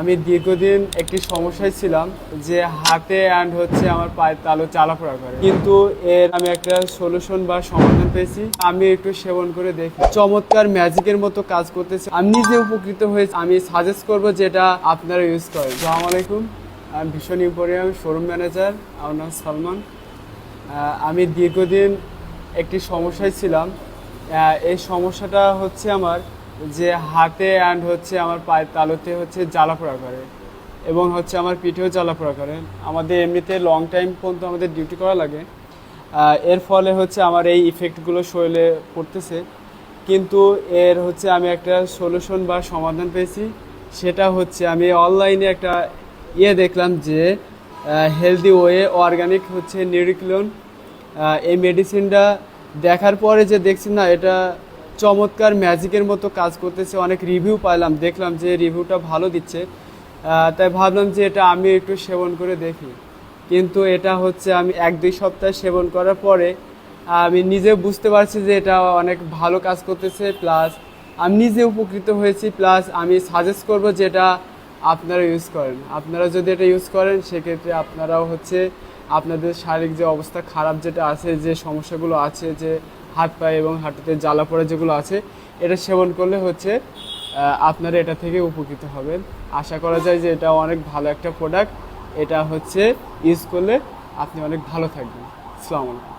আমি দীর্ঘদিন একটি সমস্যায় ছিলাম যে হাতে অ্যান্ড হচ্ছে আমার পায়ের তালু চালাফোড়া করে। কিন্তু এর আমি একটা সলিউশন বা সমাধান পেয়েছি। আমি একটু সেবন করে দেখি। চমৎকার ম্যাজিকের মতো কাজ করতেছে। আমি নিজে উপকৃত হয়েছি। আমি সাজেস্ট করব যেটা আপনারা ইউজ করেন। আসসালামু আলাইকুম। আমি ভীষণ ইম্পোরিয়াম শোরুম ম্যানেজার আমার নাম সালমান। আমি দীর্ঘদিন একটি সমস্যায় ছিলাম। এই সমস্যাটা হচ্ছে আমার যে হাতে অ্যান্ড হচ্ছে আমার পায়ের তালুতে হচ্ছে জ্বালাপোড়া করে এবং হচ্ছে আমার পিঠেও জ্বালাপোড়া করে। আমাদের এমনিতে লং টাইম পর্যন্ত আমাদের ডিউটি করা লাগে। এর ফলে হচ্ছে আমার এই ইফেক্টগুলো শরীরে পড়তেছে। কিন্তু এর হচ্ছে আমি একটা সলিউশন বা সমাধান পেয়েছি। সেটা হচ্ছে আমি অনলাইনে একটা ইয়ে দেখলাম যে হেলদি ওয়ে অর্গানিক হচ্ছে নিউরিক্লোন এই মেডিসিনটা দেখার পরে যে দেখছি না, এটা চমৎকার ম্যাজিকের মতো কাজ করতেছে। অনেক রিভিউ পাইলাম, দেখলাম যে রিভিউটা ভালো দিচ্ছে। তাই ভাবলাম যে এটা আমি একটু সেবন করে দেখি। কিন্তু এটা হচ্ছে আমি এক দুই সপ্তাহ সেবন করার পরে আমি নিজে বুঝতে পারছি যে এটা অনেক ভালো কাজ করতেছে। প্লাস আমি নিজে উপকৃত হয়েছি। প্লাস আমি সাজেস্ট করব যেটা আপনারা ইউজ করেন। আপনারা যদি এটা ইউজ করেন, সেক্ষেত্রে আপনারাও হচ্ছে আপনাদের শারীরিক যে অবস্থা খারাপ যেটা আছে, যে সমস্যাগুলো আছে, যে হাত পায়ে এবং হাঁটুতে জ্বালা পড়া যেগুলো আছে, এটা সেবন করলে হচ্ছে আপনারা এটা থেকে উপকৃত হবেন। আশা করা যায় যে এটা অনেক ভালো একটা প্রোডাক্ট এটা হচ্ছে ইউজ করলে আপনি অনেক ভালো থাকবেন। আলাইকুম।